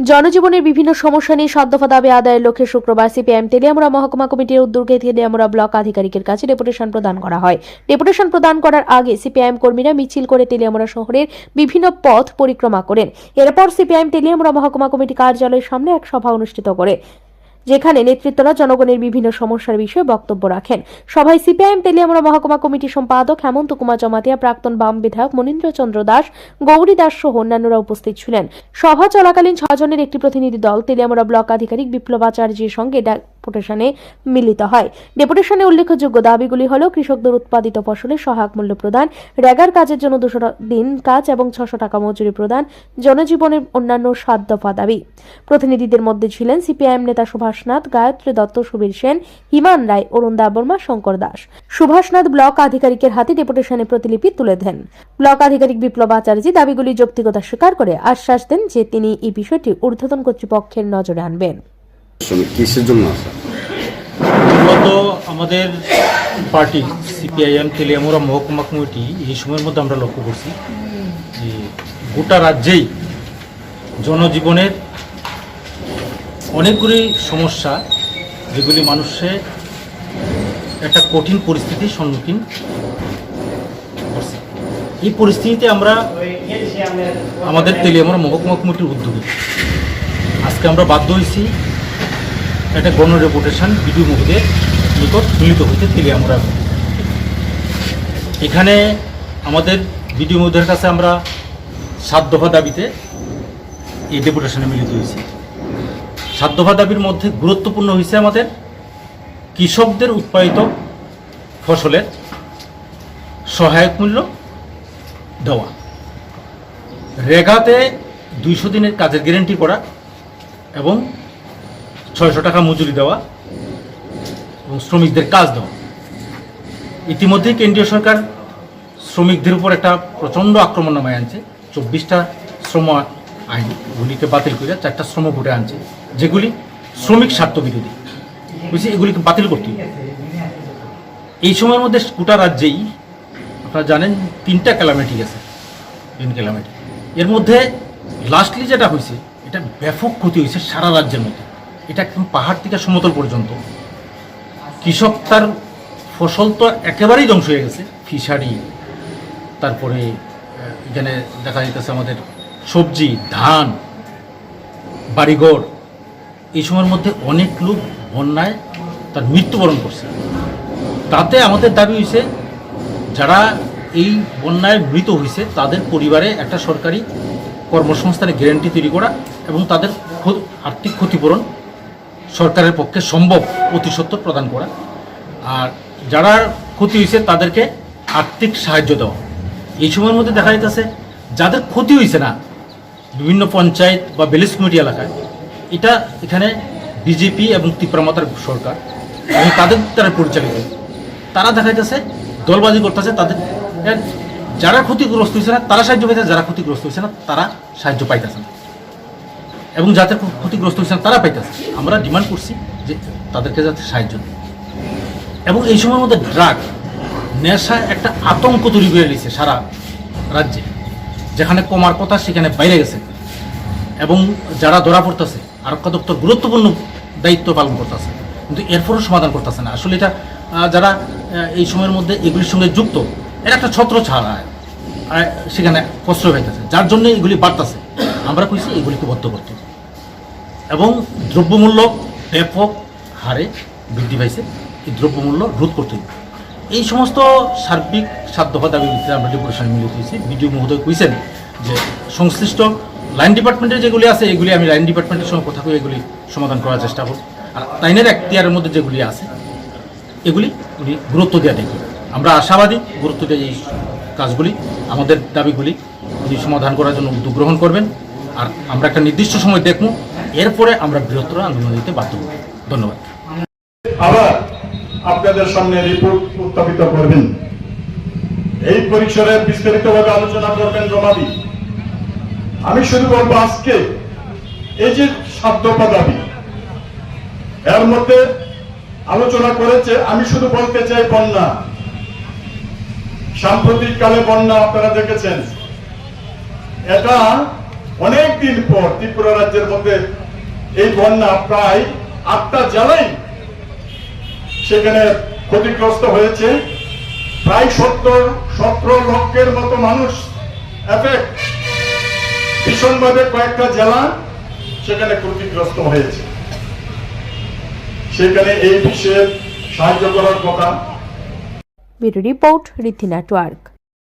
জনজীবনের বিভিন্ন সমস্যা নিয়ে সদ্যফা দাবি আদায়ের লক্ষ্যে শুক্রবার সিপিএম তেলিয়ামুড়া মহকুমা কমিটির উদ্যোগে তেলিয়ামুড়া ব্লক আধিকারিকের কাছে ডেপুটেশন প্রদান করা হয়। ডেপুটেশন প্রদান করার আগে সিপিআইএম কর্মীরা মিছিল করে তেলিয়ামুড়া শহরের বিভিন্ন পথ পরিক্রমা করেন। এরপর সিপিআইএম তেলিয়ামুড়া মহকুমা কমিটি কার্যালয়ের সামনে এক সভা অনুষ্ঠিত করে। যেখানে নেতৃত্বরা জনগণের বিভিন্ন সমস্যার বিষয়ে বক্তব্য রাখেন। সভায় সিপিআইএম, তেলিয়ামুড়া মহকুমা কমিটির সম্পাদক হেমন্ত কুমার জমাতিয়া, প্রাক্তন বাম বিধায়ক মনীন্দ্র চন্দ্র দাস, গৌরী দাস সহ অন্যান্যরা উপস্থিত ছিলেন। সভা চলাকালীন ছজনের একটি প্রতিনিধি দল তেলিয়ামুড়া ব্লক আধিকারিক বিপ্লব আচার্যের সঙ্গে ডেপুটেশনে মিলিত হয়। ডেপুটেশনে উল্লেখযোগ্য দাবিগুলি হল, কৃষকদের উৎপাদিত ফসলের সহায়ক মূল্য প্রদান রেগার কাজের জন্য দুশো দিন কাজ এবং ছশো টাকা মজুরি প্রদান, জনজীবনের অন্যান্য সাত দফা দাবি। প্রতিনিধিদের মধ্যে ছিলেন সিপিআইএম নেতা সুভাষনাথ গায়ত্রী দত্ত সুবীর সেন হিমান রায় অরুণ দেববর্মা শঙ্কর দাস। সুভাষনাথ ব্লক আধিকারিকের হাতে ডেপুটেশনে প্রতিলিপি তুলে দেন। ব্লক আধিকারিক বিপ্লব আচার্য দাবিগুলি যৌক্তিকতা স্বীকার করে আশ্বাস দেন যে তিনি এই বিষয়টি ঊর্ধ্বতন কর্তৃপক্ষের নজরে আনবেন। মূলত আমাদের পার্টি সিপিআইএম তেলিয়ামুরা মহকুমা কমিটি এই সময়ের মধ্যে আমরা লক্ষ্য করছি যে গোটা রাজ্যেই জনজীবনের অনেকগুলি সমস্যা যেগুলি মানুষের একটা কঠিন পরিস্থিতির সম্মুখীন এই পরিস্থিতিতে আমরা আমাদের তেলিয়ামুরা মহকুমা কমিটির উদ্যোগে। আজকে আমরা বাধ্য হয়েছি একটা গণ রেপুটেশন বিডিও মহোদয়ের নিকট মিলিত হইতে আমরা এখানে আমাদের বিডিও মহোদয়ের কাছে আমরা সাত দফা দাবিতে এই ডেপুটেশনে মিলিত হয়েছি। সাত দাবির মধ্যে গুরুত্বপূর্ণ হয়েছে আমাদের কৃষকদের উৎপাদিত ফসলের সহায়ক মূল্য দেওয়া। রেগাতে দুইশো দিনের কাজের গ্যারেন্টি করা এবং ছয়শো টাকা মজুরি দেওয়া এবং শ্রমিকদের কাজ দেওয়া। ইতিমধ্যেই কেন্দ্রীয় সরকার শ্রমিকদের উপর একটা প্রচণ্ড আক্রমণ নামায় আনছে। চব্বিশটা শ্রম আইনগুলিকে বাতিল করে চারটা শ্রম ভোটে আনছে। যেগুলি শ্রমিক স্বার্থ বিরোধী। বুঝছি? এগুলিকে বাতিল করতে এই সময়ের মধ্যে গোটা রাজ্যেই, আপনারা জানেন, তিনটা ক্যালামিটি গেছে। তিন ক্যালামিটি এর মধ্যে লাস্টলি যেটা হয়েছে, এটা ব্যাপক ক্ষতি হয়েছে সারা রাজ্যের মধ্যে। এটা একদম পাহাড় থেকে সমতল পর্যন্ত। কৃষক তার ফসল তো একেবারেই ধ্বংস হয়ে গেছে। ফিশারি, তারপরে এখানে দেখা যাইতেছে আমাদের সবজি, ধান, বাড়িঘর, এই সময়ের মধ্যে অনেক লোক বন্যায় তার মৃত্যুবরণ করছে। তাতে আমাদের দাবি হয়েছে যারা এই বন্যায় মৃত হয়েছে তাদের পরিবারে একটা সরকারি কর্মসংস্থানের গ্যারেন্টি তৈরি করা এবং তাদের আর্থিক ক্ষতিপূরণ সরকারের পক্ষে সম্ভব অতি সত্ত্বর প্রদান করা। আর যারা ক্ষতি হয়েছে তাদেরকে আর্থিক সাহায্য দেওয়া। এই সময়ের মধ্যে দেখা যাইতেছে, যাদের ক্ষতি হয়েছে না বিভিন্ন পঞ্চায়েত বা ভিলেজ কমিটি এলাকায়। এটা এখানে বিজেপি এবং তীব্রমাতার সরকার এবং তাদের দ্বারা পরিচালিত। তারা দেখা যাচ্ছে দলবাজি করতেছে, তাদের যারা ক্ষতিগ্রস্ত হয়েছে না, তারা সাহায্য পাইতেছে, যারা ক্ষতিগ্রস্ত হয়েছে না, তারা সাহায্য পাইতেছে না। এবং যাদের ক্ষতিগ্রস্ত হয়েছে না, তারা পাইতেছে। আমরা ডিমান্ড করছি যে তাদেরকে যাতে সাহায্য এবং এই সময়ের মধ্যে ড্রাগ নেশা একটা আতঙ্ক তৈরি করে দিয়েছে সারা রাজ্যে। যেখানে কমার কথা সেখানে বাইরে গেছে। এবং যারা ধরা পড়তেছে, আরক্ষা দপ্তর গুরুত্বপূর্ণ দায়িত্ব পালন করতেছে, কিন্তু এরপরও সমাধান করতেছে না। আসলে এটা যারা এই সময়ের মধ্যে এগুলির সঙ্গে যুক্ত, এর একটা ছত্র ছাড়া সেখানে কষ্ট হইতেছে যার জন্য এগুলি বাড়তেছে। আমরা কইছি এগুলিকে বদ্ধ করতে এবং দ্রব্যমূল্য ব্যাপক হারে বৃদ্ধি পাইছে। এই দ্রব্যমূল্য রোধ করতে হবে। এই সমস্ত সার্বিক দাবির ভিত্তিতে আমরা মিলিত হয়েছি। বিডিও মহোদয় কইছেন যে সংশ্লিষ্ট লাইন ডিপার্টমেন্টের যেগুলি আছে, এগুলি আমি লাইন ডিপার্টমেন্টের সঙ্গে কথা কই এগুলি সমাধান করার চেষ্টা করব। আর লাইনের এখতিয়ারের মধ্যে যেগুলি আছে, এগুলি উনি গুরুত্ব দেওয়া দেখি আমরা আশাবাদী গুরুত্ব দিয়ে এই কাজগুলি, আমাদের দাবিগুলি উনি সমাধান করার জন্য উদ্যোগ গ্রহণ করবেন। আর আমরা একটা নির্দিষ্ট সময় দেখব, এরপরে আমরা বৃহত্তর আন্দোলন দিতে বাধ্য হব। ধন্যবাদ। আবার আপনাদের সামনে রিপোর্ট উত্থাপিত করবেন। এই পরিসরে বিস্তারিতভাবে আলোচনা করবেন রমাদি। আমি শুরু করব আজকে। এই যে সাধ্য দাবি, এর মধ্যে আলোচনা করেছে, আমি শুধু বলতে চাই বন্যা। সাম্প্রতিক কালে বন্যা আপনারা দেখেছেন। এটা অনেক দিন পর ত্রিপুরা রাজ্যের মধ্যে এই বন্যা প্রায় আটটা জেলায় সেখানে ক্ষতিগ্রস্ত হয়েছে। প্রায় সত্তর, সতেরো লক্ষের মতো মানুষ এফেক্ট ভীষণভাবে কয়েকটা জেলা সেখানে ক্ষতিগ্রস্ত হয়েছে। সেখানে এই বিষয়ে সাহায্য করার কথা। রিপোর্ট রীতি নেটওয়ার্ক